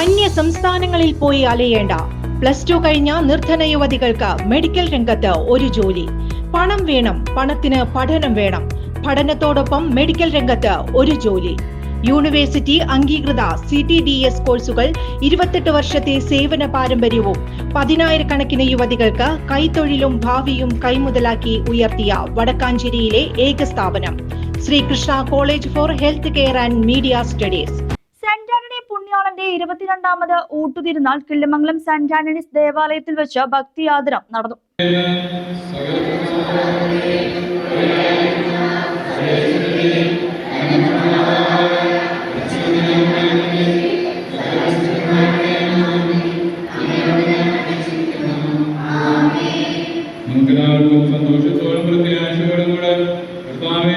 അന്യ സംസ്ഥാനങ്ങളിൽ പോയി അലയേണ്ട. പ്ലസ് ടു കഴിഞ്ഞ നിർധന യുവതികൾക്ക് മെഡിക്കൽ രംഗത്ത് ഒരു ജോലി. പണം വേണം പണത്തിന് പഠനം വേണം. പഠനത്തോടൊപ്പം മെഡിക്കൽ രംഗത്ത് ഒരു ജോലി. യൂണിവേഴ്സിറ്റി അംഗീകൃത സി ടി ഡി എസ് കോഴ്സുകൾ ഇരുപത്തെട്ട് വർഷത്തെ സേവന പാരമ്പര്യവും പതിനായിരക്കണക്കിന് യുവതികൾക്ക് കൈത്തൊഴിലും ഭാവിയും കൈമുതലാക്കി ഉയർത്തിയ വടക്കാഞ്ചേരിയിലെ ഏക സ്ഥാപനം Sreekrishna college for health care and media studies. പുണ്യാളന്റെ ഇരുപത്തിരണ്ടാമത് ഊട്ടുതിരുനാൾ കിള്ളിമംഗലം സെന്റ് ആന്റണീസ് ദേവാലയത്തിൽ വെച്ച് ഭക്തിയാദരം നടന്നു. നമുക്കെല്ലാവർക്കും സന്തോഷത്തോടും പ്രത്യാശയോടും കൂടെ കർത്താവെ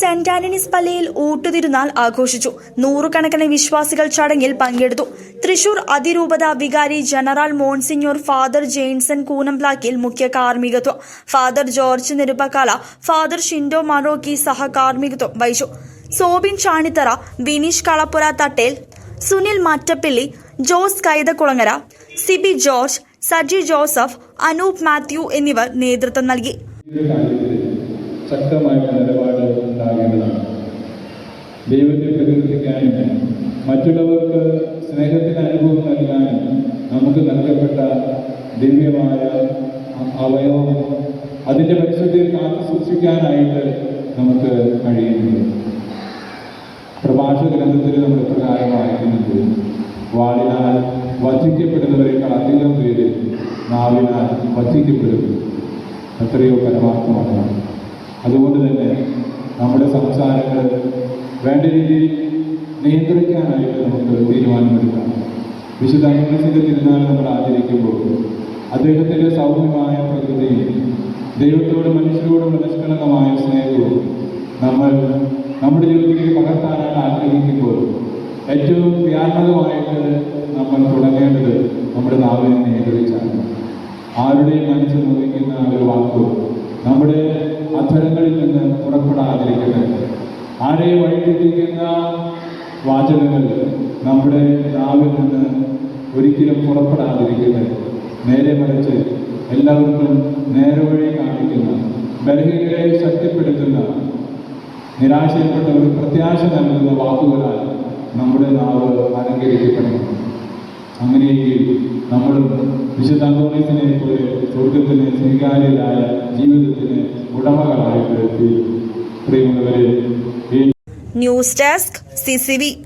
സെന്റ് ആന്റണീസ് പള്ളിയിൽ ഊട്ടുതിരുന്നാൾ ആഘോഷിച്ചു. നൂറുകണക്കിന് വിശ്വാസികൾ ചടങ്ങിൽ പങ്കെടുത്തു. തൃശൂർ അതിരൂപത വികാരി general monsignor father Jainson Koonamplakkil മുഖ്യ കാർമ്മികത്വം. ഫാദർ ജോർജ് നിരുപക്കാല ഫാദർ ഷിൻഡോ മറോക്കി സഹകാർമ്മികത്വം വഹിച്ചു. സോബിൻ ചാണിത്തറ വിനീഷ് കളപ്പുര തട്ടേൽ സുനിൽ മറ്റപ്പിള്ളി ജോസ് കൈതക്കുളങ്ങര സിബി ജോർജ് സജി ജോസഫ് അനൂപ് മാത്യു എന്നിവർ നേതൃത്വം നൽകി. ശക്തമായിട്ടുള്ള നിലപാട് ഉണ്ടാകേണ്ടതാണ്. ദൈവത്തെ പ്രകീർത്തിക്കാനും മറ്റുള്ളവർക്ക് സ്നേഹത്തിന് അനുഭവം നൽകാനും നമുക്ക് നൽകപ്പെട്ട ദിവ്യമായ അവയവം അതിന്റെ പരിശുദ്ധിയിൽ കാത്തു സൂക്ഷിക്കാനായിട്ട് നമുക്ക് കഴിയുന്നുണ്ട് പ്രഭാഷ ഗ്രന്ഥത്തിൽ നമ്മൾ പ്രകാരം വായിക്കുന്നത് വാളിനാൽ വധിക്കപ്പെടുന്നവരെക്കാൾ അധികം പേര് നാവിനാൽ വധിക്കപ്പെടുന്നു എത്രയോ പരമാർത്ഥമാണ്. അതുകൊണ്ട് തന്നെ നമ്മുടെ സംസാരങ്ങൾ വേണ്ട രീതിയിൽ നിയന്ത്രിക്കാനായിട്ട് നമുക്ക് തീരുമാനമെടുക്കാം. വിശുദ്ധ അംഗസിന്റെ തിരുനാൾ നമ്മൾ ആചരിക്കുമ്പോൾ അദ്ദേഹത്തിന്റെ സൗമ്യമായ പ്രകൃതിയും ദൈവത്തോടും മനുഷ്യരോടും നിഷ്കളങ്കമായ സ്നേഹവും നമ്മൾ നമ്മുടെ ജീവിതത്തിലേക്ക് പകർത്താനായിട്ട് ആഗ്രഹിക്കുമ്പോൾ ഏറ്റവും ക്രിയാത്മകമായിട്ട് നമ്മൾ തുടങ്ങേണ്ടത് നമ്മുടെ നാവിനെ നിയന്ത്രിച്ചാണ്. ആരുടെയും മനസ്സ് നോവിക്കുന്ന ഒരു വാക്കോ നമ്മുടെ അധരങ്ങളിൽ നിന്ന് പുറപ്പെടാതിരിക്കട്ടെ ആരെ വഴിതെറ്റിക്കുന്ന വാചകങ്ങൾ നമ്മുടെ നാവിൽ നിന്ന് ഒരിക്കലും പുറപ്പെടാതിരിക്കട്ടെ. നേരെ മറിച്ച് എല്ലാവർക്കും നേർവഴി കാണിക്കുന്ന ബലഹീനരെ ശക്തിപ്പെടുത്തുന്ന നിരാശയിൽപ്പെട്ടവർക്ക് പ്രത്യാശ നൽകുന്ന വാക്കുകളാൽ നമ്മുടെ നാവ് അലങ്കരിക്കപ്പെടണം അങ്ങനെയെങ്കിൽ നമ്മൾ വിശുദ്ധ അന്തോണീസിനെ പോലെ സ്വർഗത്തിന് സ്വീകാര്യരായ ജീവിതത്തിന് ഉടമകളായിട്ട് പ്രിയമുള്ളവരെ ന്യൂസ് ഡെസ്ക് സി